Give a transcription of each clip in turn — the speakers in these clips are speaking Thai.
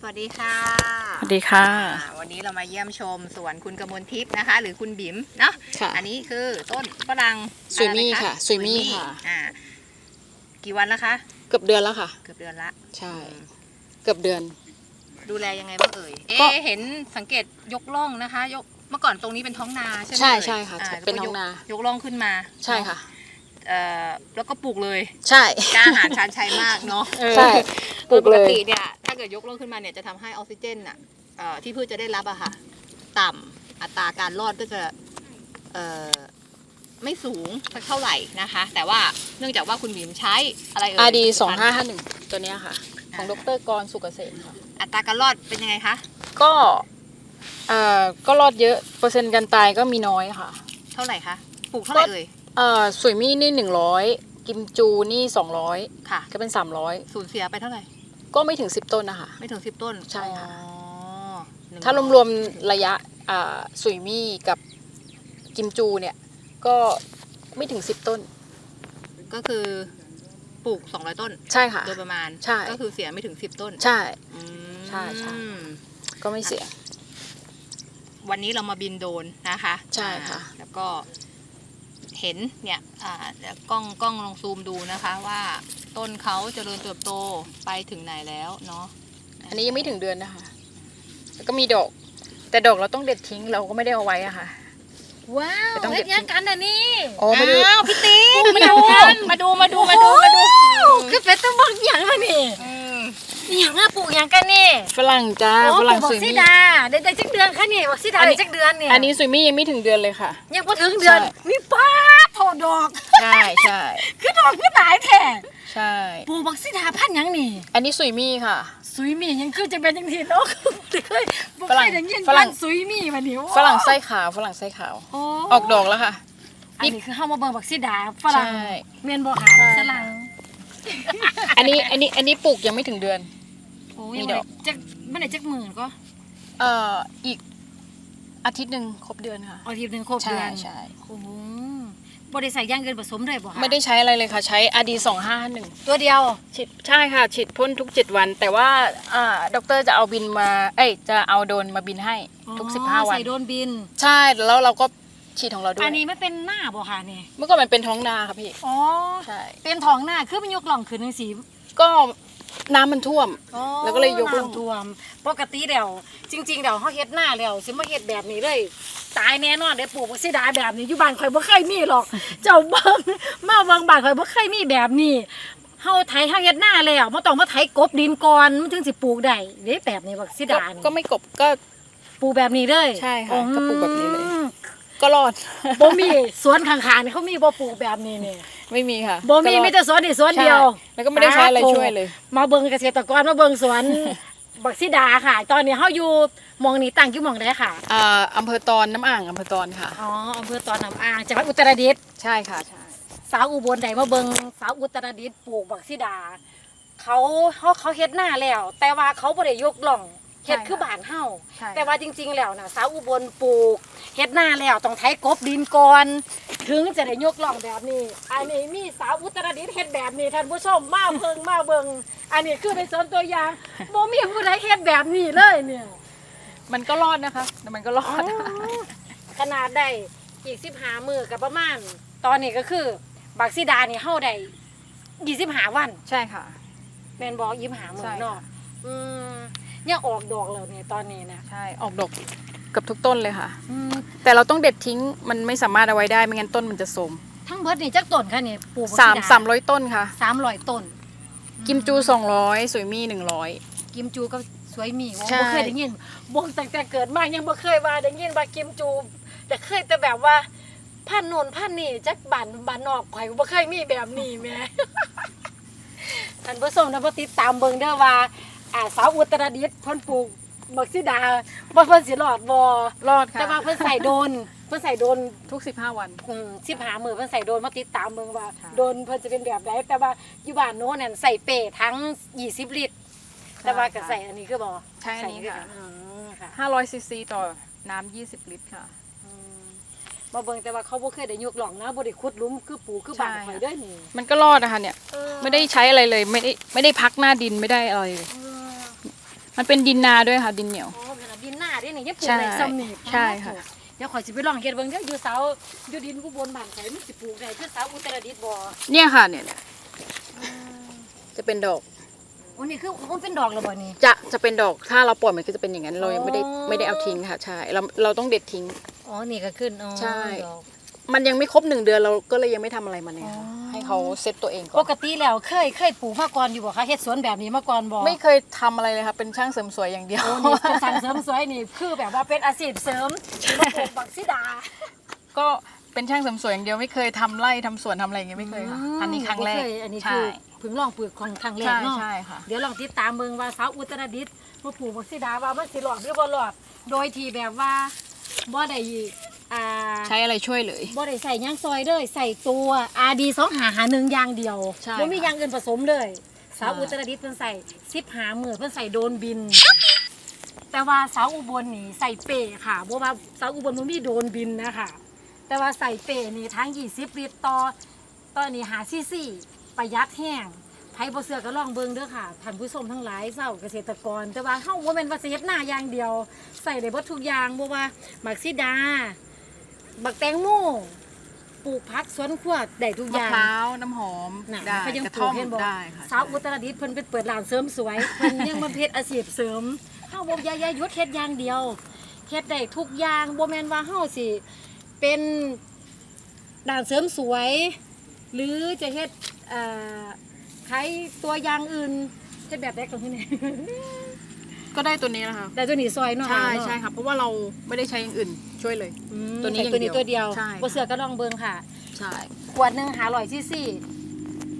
สวัสดีค่ะ สวัสดีค่ะอ่าวันนี้เรามาเยี่ยมชมสวนคุณกมลทิพย์นะคะ หรือคุณบิ๋มเนาะค่ะอันนี้คือต้นฝรั่งสุยมี่อไรค่ะสุยมี่ค่ะอ่ากี่วันแล้วคะ เกือบเดือนแล้วค่ะ เกือบเดือนละ ใช่ เกือบเดือน ดูแลยังไงบ้างเอ่ยก็เอ๊ะเห็นสังเกตยกล่องนะคะ ยก เมื่อก่อนตรงนี้เป็นท้องนาใช่ไหมใช่เอ่ยใช่ค่ะอ่เป็นท้องนา ยกล่องขึ้นมา ใช่ค่ะเอ่อแล้วก็ปลูกเลย ใช่กล้าหาญชาญชัยมากเนาะใช่ปลูกปเลกยติเนี่ยถ้า เกิดยกล่องขึ้นมาเนี่ยจะทำให้ออกซิเจนอะเอ่อที่พืชจะได้รับอะค่ะ ต่ำอัตราการรอดก็จะเอ่อไม่สูงสักเท่าไหร่นะคะ แต่ว่าเนื่องจากว่าคุณบิ๋มใช้อะไรเอ่ย RD สองห้าห้าหนึ่งตัวเนี้ยค่ะ ของดรกรสุกเกษมค่ะ อัตราการรอดเป็นยังไงคะ ก็เอ่อก็รอดเยอะเปอร์เซ็นต์การตายก็มีน้อยค่ะ เท่าไหร่คะปลูกเท่าไหร่เอ่ยเอ่อสวยมี่นี่หนึ่งร้อยกิมจูนี่สองร้อยค่ะ ก็เป็นสามร้อยสูญเสียไปเท่าไหร่ ก็ไม่ถึงสิบต้นนะคะ ไม่ถึงสิบต้นใช่ค่ะ อ๋อหนึ่งถ้ารวมๆระยะอ่าสุยมี่กับกิมจูเนี่ย ก็ไม่ถึงสิบต้น ก็คือปลูก 200 ต้น ใช่ค่ะ โดยประมาณ ใช่ ก็คือเสียไม่ถึง 10 ต้นใช่ อืม ใช่ใช่ ก็ไม่เสีย วันนี้เรามาบินโดรนนะคะใช่ค่ะ อ่าแล้วก็เห็นเนี่ยอ่าเดี๋ยวกล้องกล้องลองซูมดูนะคะว่า ต้นเขาเจริญเติบโตไปถึงไหนแล้วเนาะอันนี้ยังไม่ถึงเดือนนะคะ แล้วก็มีดอก แต่ดอกเราต้องเด็ดทิ้งเราก็ไม่ได้เอาไว้อะค่ะ ว้าวไม่ต้องเฮ็ดยังกันนะนี่อ๋อมาดู อ้าวพี่ติ๊กมาดูมาดูมาดูมาดูมาดูคือเป็นต้องบอกอย่างมานี่อืมอย่างอะปลูกอย่างกันนี่ฝรั่งจ้าโอ้ฝปลูรั่งกบัสุกยซีมี่ดาได้ได้จักเดือนค่ะนี่บักซีดาอันนี้ได้จักเดือนนี่อันนี้สุยมี่ยังไม่ถึงเดือนเลยค่ะ ยังพอถึงเดือนใช่มีป้าโถดอกใช่ใช่คือดอกคือหลายแท้ ใช่ ปลูกบักซีดาพันธุ์หยังนี่ อันนี้สุยมี่ค่ะ สุยมี่ยังคือจะเป็นจังซี่เนาะบ่เคยบ่ฝรั่เคงยได้ยินฝรั่งพันธุ์สุยมี่มานี่โอ้ฝรั่งไส้ขาวฝรั่งไส้ขาวโอ้ออกดอกแล้วค่ะ อันนี้คือเฮามาเบิ่งบักซีดาฝรั่งใช่ เมียนบ่หาฝรั่งอันนี้อันนี้อันนี้ปลูกยังไม่ถึงเดือน โอ้มียังดบ่อกได้จักมันได้จักหมื่นก็เอ่ออีกอาทิตย์หนึ่งครบเดือนค่ะเอาทีนึงครบใช่เดือนใช่ โอ้โห บ่ได้ใส่ย่างเกินผสมเลยบ่คะไม่ได้ใช้อะไรเลยค่ะ ใช้ RD สองห้าหนึ่งตัวเดียว ฉีดใช่ค่ะ ฉีดพ่นทุก7วัน แต่ว่าอ่าด็อกเตอร์จะเอาบินมา เอ้ยจะเอาโดรนมาบินให้ทุกอ๋อ15วัน ใส่โดนบิน ใช่แล้วเราก็ฉีดของเราด้วยอันนี้ไม่เป็นหน้าบ่ค่ะนี่เมื่อก่อนมันเป็นท้องนาค่ะพี่อ๋อใช่เป็นท้องหน้าคือมันยกหล่องขึ้นจังซี่ก็ น้ำมันท่วม อ๋อแล้วก็เลยยกหล่องน้ำท่วม ปกติแล้วจริงๆแล้วเฮาเฮ็ดหน้าแล้วสิมาเฮ็ดแบบนี้เลย ตายแน่นอนได้ปลูกบักซีดาแบบนี้อยู่บ้านข่อยบ่เคยมีหรอก เจ้าเบิ่งมาเบิ่งบ้านข่อยบ่เคยมีแบบนี้เฮาไถเฮาเฮ็ดหน้าแล้วบ่ต้องมาไถกบดินก่อนมันถึงสิปลูกได้เด้แบบนี้บักซีก็ดานี่ก็ไม่กบก็ ปลูกแบบนี้เลยใช่ค่ะก็ปลูกแบบนี้เลย อืมก็รอด บ่มีสวนข้างๆนี่เขามีบ่ปลูกแบบนี้นี่ ไม่มีค่ะบ่มีก็รอดมีแต่สวนนี่สวนเดียวใช่แล้วก็ไม่ได้ใช้อะไรช่วยเลย มาเบิ่งเกษตรกรมาเบิ่งสวนบักซิดาค่ะ ตอนนี้เฮาอยู่หมองนี้ตั้งอยู่หมองใดค่ะอ่าอำเภอตอนน้ำอ่างอำเภอตอนค่ะอ๋ออำเภอตอนน้ำอ่างจังหวัดอุตรดิตถ์ใช่ค่ะใช่สาวอุบลใดมาเบิ่งสาวอุตรดิตถ์ปลูกบักซิดา เขาเขาเขาเฮ็ดหน้าแล้ว แต่ว่าเขาบ่ได้ยกล่อง เฮ็ดคือบ้านเฮาใช่ แต่ว่าจริง ๆ แล้วนะสาวอุบลปลูกเฮ็ดหน้าแล้วต้องไถกบดินก่อนถึงจะได้ยกล่องแบบนี้ อันนี้มีสาวอุตรดิตถ์เฮ็ดแบบนี้ท่านผู้ชมมาเพิ่งมาเบิ่งอันนี้คือในสวนตัวอย่างบ่มีผู้ใดเฮ็ดแบบนี้เลยเนี่ย มันก็รอดนะคะแต่มันก็รอด ขนาดได้อีก15มื้อก็ประมาณ ตอนนี้ก็คือ บักซิดานี่เฮาได้25วัน ใช่ค่ะ แม่นบ่25มื้ใช่อค่ะ เนาะอืม ยังออกดอกแล้วเนี่ยตอนนี้นะใช่ออกดอกเกับทุกต้นเลยค่ะ อืมแต่เราต้องเด็ดทิ้งมันไม่สามารถเอาไว้ได้ไม่งั้นต้นมันจะโทรมทั้งเบิดนี่จักต้นค่ะนี่ปลูกบักสามซิดสามร้อยต้นค่ะ สามร้อยต้นกิมจูสองร้อยสุยมี่หนึ่งร้อย กิมจูก็สวยหมีว่าใช่ บ่เคยได้ยินบ่ตั้งแต่เกิดมายังบ่เคยว่าได้ยินว่ากิมจู แต่เคยแต่แบบว่าพันโน่นพันนี่จักบ้านบ้านนอกข่อยบ่เคยมีแบบนี้แหม่ ท่านผู้ชมนะบ่ติดตามเบิ่งเด้อว่า อ่าสาวอุตรดิตถ์เพิ่นปลูกบักซิดาบ่เพิ่นสิรอดบ่รอดค่ะแต่ว่าเพิ่นใส่โดน เพิ่นใส่โดนทุกสิบห้าวัน อืมสิบหามือเพิ่นใส่โดนมาติดตามเมืองว่าค่ะ โดนเพิ่นจะเป็นแบบไหนแต่ว่าอยู่บ้านโน้นนั่นใส่เปรทั้งยี่สิบลิตร แต่ว่าก็ใส่อันนี้คือบ่ใช่อันนี้ค่ะ อืมค่ะห้าร้อยซีซีต่อน้ำยี่สิบลิตรค่ะ อืมมาเบิ่งแต่ว่าเขาบ่เคยได้ยกหล่องนะบ่ได้ขุดหลุมคือปูคือบ้านใช่ ข่อยค่ะเด้อนี่มันก็รอดนะคะเนี่ย ไม่ได้ใช้อะไรเลย ไม่ได้ไม่ได้พักหน้าดินไม่ได้อะไรเลยเออ มันเป็นดินนาด้วยค่ะ ดินเหนียว อ๋อขนาดดินหน้าดินี่ยังปลูกใช่ได้ซ้ำนี่ใช่ค่ะ เดี๋ยวขอยสิไปลองเฮ็ดเบิ่งเด้ออยู่เสาอยู่ดินกูบนบ้านข่อยมันสิปลูกได้คือเสาอุตรดิตถ์บ่เนี่ยค่ะเนี่ยเนี่ยจะเป็นดอกโอ้นี่คือมันเป็นดอกแล้วบ่นี่จะจะเป็นดอกถ้าเราปล่อยมันก็จะเป็นอย่างนั้นเรายังไม่ได้อ๋อไม่ได้เอาทิ้งค่ะใช่เราเราต้องเด็ดทิ้งอ๋อนี่ก็ขึ้นอ๋อใช่ดอก มันยังไม่ครบหนึ่งเดือนเราก็เลยยังไม่ทำอะไรมันเนี่ยค่ะอ๋อ ให้เขาเซ็ตตัวเองก่ปอนกติแล้วเคยเคยปลูกมาก่อนอยู่บ่คะเฮ็ดสวนแบบนี้มาก่อนบ่ไม่เคยทำอะไรเลยค่ะเป็นช่างเสริมสวยอย่างเดียว โอ้นี่จะสั่งเสริมสวยนี่คือแบบว่าเป็นอาชีพเสริมที่มาปลูกบักซิดา ก็เป็นช่างเสริมสวยอย่างเดียวไม่เคยทำไร่ทำสวนทำอะไรอย่างเงี้ยไม่เคยค่ะอันนี้ครั้งแรกบ่เคยอันนี้ใช่คือเพิ่งลองปลูกของครั้งแรกใช่เนาะใช่ค่ะ เดี๋ยวลองติดตามเบิ่งว่าสาวอุตรดิตถ์มาปลูกบักซิดาว่ามันสิรอดหรือบ่รอด โดยที่แบบว่าบ่ได้ อ่าใช้อะไรช่วยเลย บ่ได้ใส่หย่างซอยเลยใส่ตัว RD 2หาหาหนึ่งอย่างเดียวใช่บ่มีค่ะ อย่างอื่นผสมเลย สาวใช่อุตรดิตถ์เพิ่นใส่10หามือเพิ่นใส่โดนบิน แต่ว่าสาวอุบลนี่ใส่เป้ค่ะบ่ว่าสาวอุบลบ่มีโดนบินนะคะแต่ว่าใส่เป้นี่ทั้ง20ลิตรต่อต่อนี่หาซีซีประหยัดแห้งไผบ่เชื่อก็ลองเบิ่งเด้อค่ะท่านผู้ชมทั้งหลายเจ้าเกษตรกร แต่ว่าเฮาบ่แม่นว่าสิเฮ็ดหน้าอย่างเดียว ใส่ได้เบิดทุกอย่างบ่ว่าหมักซิดา บักแตงโมปลูกพักสวนครัวได้ทุกอมะย่างพร้าวน้ำหอมน่ะได้เขายังกระปลูท่อกมเห็นบอกได้ค่ะสาวอุตรดิตถ์เพิ่นไปเปิดร้านเสริมสวยเพิ่นยังมาเพชรอาชีพเสริมเฮาบ่อยายายุดเฮ็ดอย่างเดียวเฮ็ดได้ทุกอย่างบ่แม่นว่าเฮาสิเป็นร้านเสริมสวย หรือจะเฮ็ดเอ่อขายตัวอย่างอื่นเฮ็ดแบบใดก็คือนี่ ก็ได้ตัวนี้นะคะได้ตัวนี้ซอยเนาะใช่เนาะใช่ค่ะเพราะว่าเราไม่ได้ใช้อย่างอื่นช่วยเลยอืมตัวนี้แต่ตัวนี้อย่างเดียวตัวเดียวใช่บ่เสือก็ลองเบิ่งค่ะใช่ขวดหนึ่งหาร้อยซีซี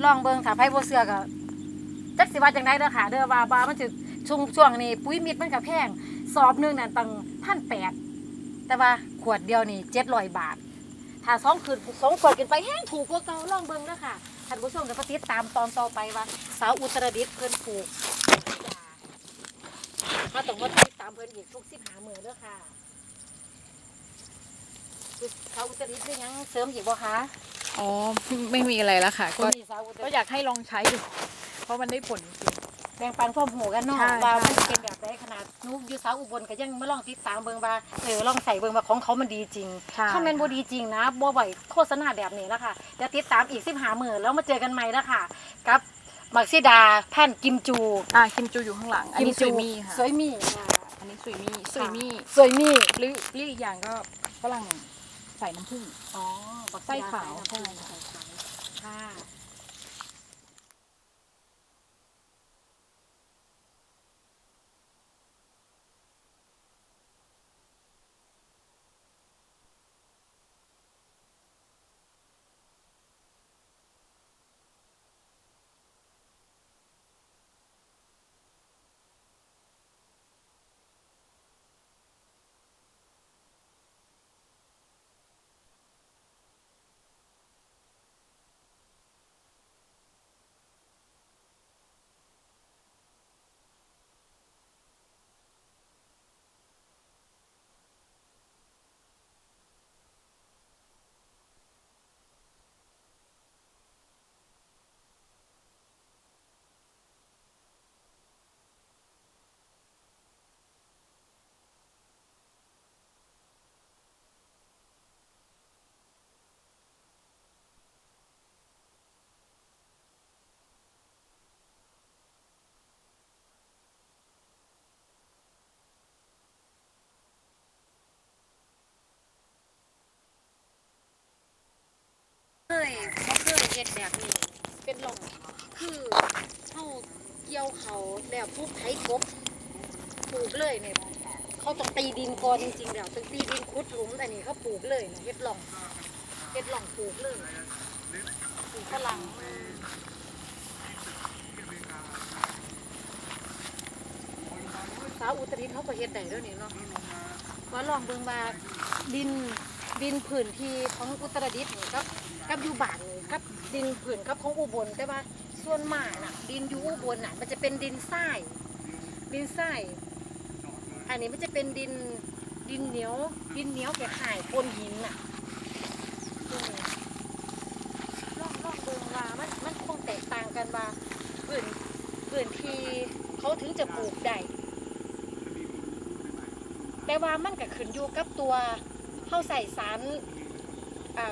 ลองเบิ่งถ้าไผบ่เชื่อก็จักสิว่าจังได๋เด้อค่ะเด้อว่าว่ามันสิช่วงช่วงนี้ปุ๋ยมิตรมันก็แพงสอบหนึงนั่นตั้ง1,800แต่ว่าขวดเดียวนี่700บาทถ้าสองคืนสองขวดกินไปแห้งถูกกว่าเก่าลองเบิ่งเด้อค่ะท่านผู้ชมก็ไปติดตามตอนต่อไปว่า สาวอุตรดิตถ์เพิ่นปลูก มาต้องมาติดตามเพิ่นอีกทุก15มื้อเด้อค่ะสาวอุตรดิตถ์มีหยังเสริมอีกบ่คะอ๋อไม่มีอะไรแล้วค่ะคก็นนี้สาวอุตรก็ดิตถ์อยากให้ลองใช้ดูเพราะมันได้ผลจริง แบ่งปันความหูกันเนาะใช่ว่าใช่มันเป็นแบบไหนขนาดหนูอยู่สาวอุบลก็ยังมาลองติดตามเบิ่งว่าเออลองใส่เบิ่งว่าของเขามันดีจริง ใช่ ถ้ามันบ่ดีจริงนะบ่ไหวโฆษณาแบบนี้แล้วค่ะเดี๋ยวติดตามอีก15มื้อแล้วมาเจอกันใหม่แล้วค่ะ กับ มักซิดาพันธุ์กิมจู อ่าคิมจูอยู่ข้างหลัง อันนี้ซุยมี่ค่ะ สวยมี่ค่ะอันนี้ซุยมี่ซุยมี่สวยมี่หรือหรืออีกอย่างก็ฝรั่งใส่น้ำผึ้ง อ๋อบักไส้ขาว ใช่ใช่ค่ะค่ะ เคยบ่ เอ็ดแบบนี้ เป็นหลงคือเฮาเกี่ยวเขาแล้วปุ๊บไถกบปลูกเลยเนี่ยเขาต้องตีดินก่อนจริงๆแล้วต้องตีดินขุดหลุมอันนี้เขาปลูกเลยนะเฮ็ดหลงเฮ็ดหลงปลูกเลยปลูกฝรั่งสาวอุตริตเขาก็เฮ็ดได้แล้วยนี่เนาะว่าลองเบิ่งว่าดินดินผืนที่ของอุตรดิตถ์นี่ครับกับอยู่บ้านนี่ กับดินผืนกับของอุบลแต่ว่าส่วนมากน่ะ ดินอยู่อุบลน่ะ มันจะเป็นดินทรายดินทรายอันนี้มันจะเป็นดินดินเหนียว ดินเหนียวแก่ข่ายปนหินน่ะอืมลองลองดูว่ามันมันคงแตกต่างกันว่าพื้นพื้นที่เขาถึงจะปลูกได้แต่ว่ามันก็ขึ้นอยู่กับตัวเฮาใส่สาร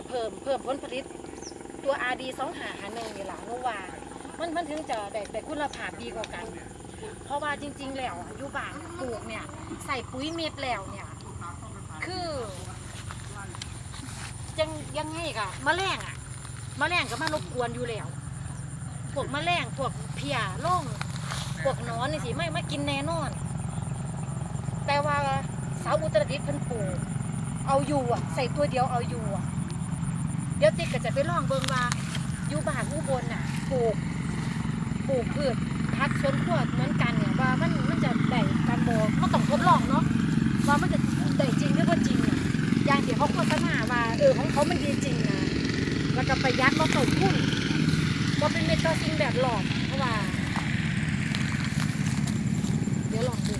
เพิ่มเพิ่มผลผลิต ตัว RD 2หาหาหนึ่งนี่หล่ะหนูว่ามันมันถึงจะได้ได้คุณภาพดีกว่ากัน เพราะว่าจริง ๆ แล้วอยู่บ้านปลูกเนี่ยใส่ปุ๋ยเม็ดแล้วเนี่ยคือยังยังไงกะแมลงอะมะแมลงก็มารบกวนอยู่แล้วพวกมะแมลงพวกเพียล่งพวกนอนนี่สิไม่ไม่กินแน่นอน แต่ว่าสาวอุตรดิตเพิ่นปลูกเอาอยู่อะ ใส่ตัวเดียวเอาอยู่อะ ดี๋ยวติ๊กก็จะไปลองเบิ่งว่าอยู่บ้านอุบลน่ะปลูกปลูกพืชพักสวนครัวเหมือนกันเนี่ยว่ามันมันจะได้การบ่มันต้องทดลองเนาะว่ามันจะได้จริงหรือว่าจริงอะอย่างที่เขาโฆษณาว่าเออของเขามันดีจริงนะแล้วก็ประหยัดบ่ต้นทุนบ่เป็นเมตาสิ่งแบบหลอมเพราะว่าเดี๋ยวลองดู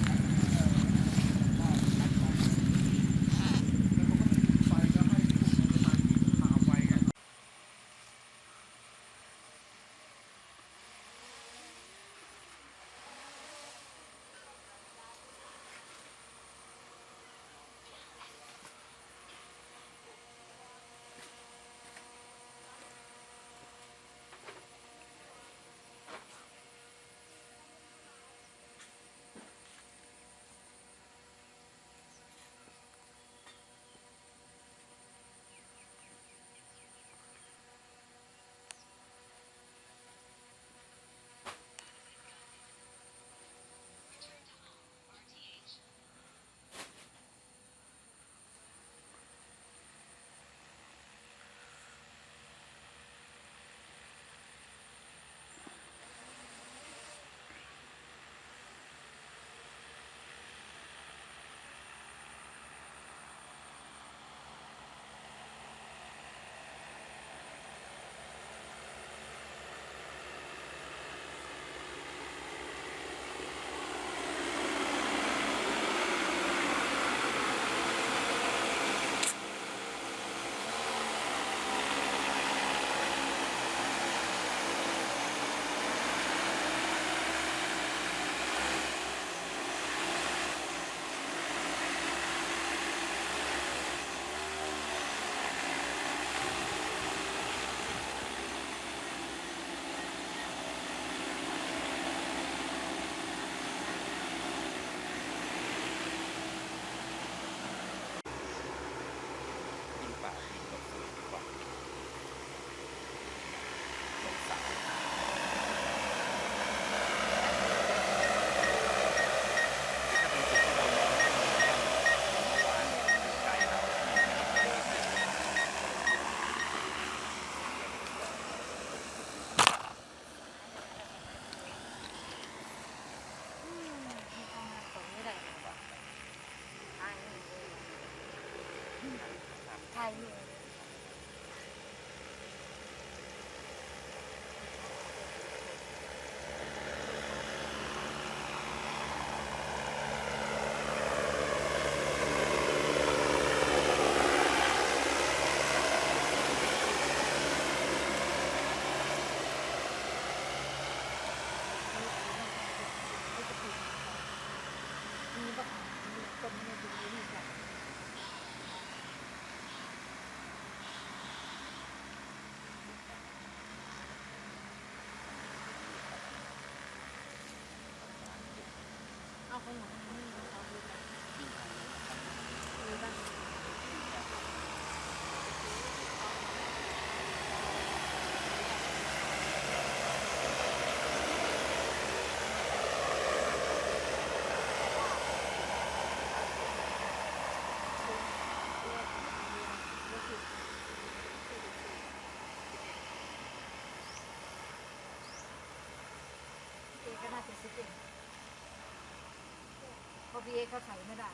พี่เอเขาใส่ไม่ได้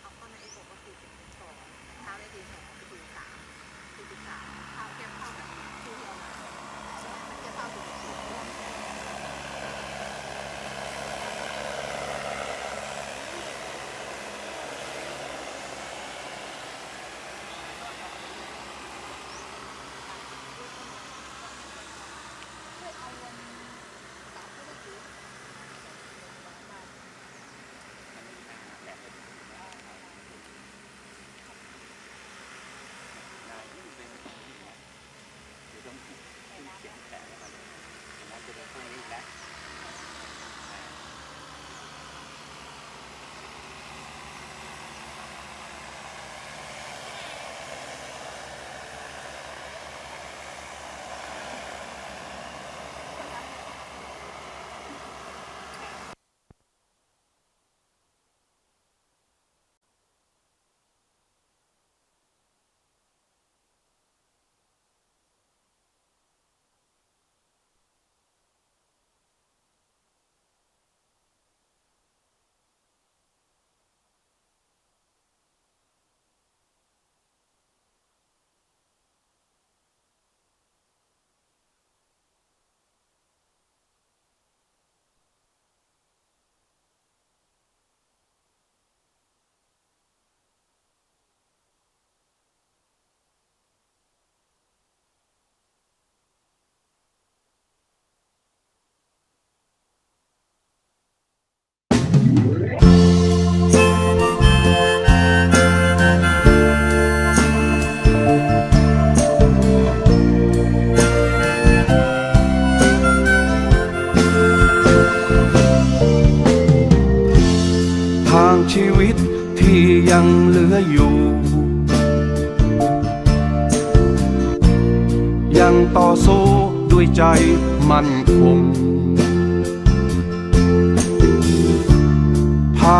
เอาเข้าในไอ้ปกติบสอเช้าได้ดีสองไปดูสามสี่สามข้าวแก้มข้า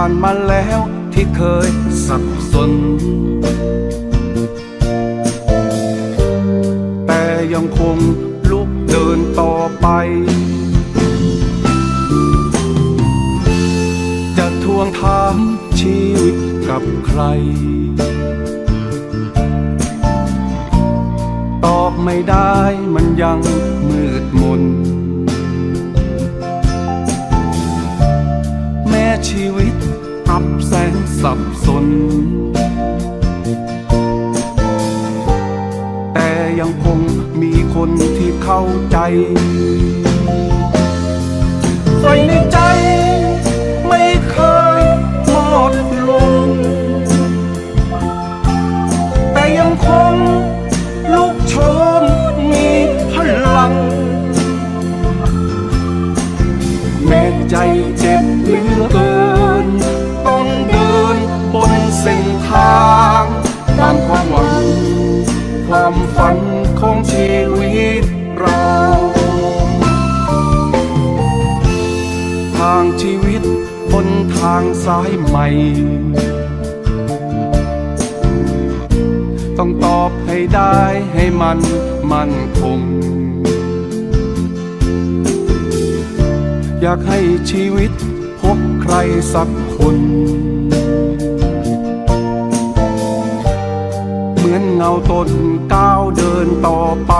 านมาแล้วที่เคยสับสน แต่ยังคงลุกเดินต่อไป จะทวงถามชีวิตกับใคร ตอบไม่ได้มันยังมืดมนแม้ชีวิต สับสน แต่ยังคงมีคนที่เข้าใจไฟในใจางสายใหม่ ต้องตอบให้ได้ให้มันมั่นคง อยากให้ชีวิตพบใครสักคน เหมือนเงาต้นก้าวเดินต่อไป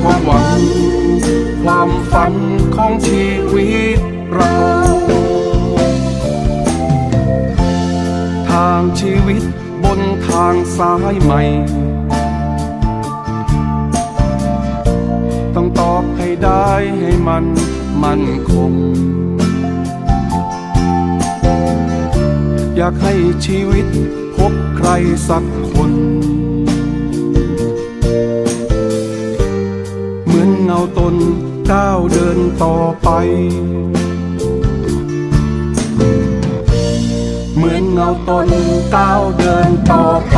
ความหวัง ความฝันของชีวิตเรา ทางชีวิตบนทางสายใหม่ ต้องตอบให้ได้ให้มันมั่นคง อยากให้ชีวิตพบใครสักคน ตนก้าวเดินต่อไป เหมือนเงาตนก้าวเดินต่อไป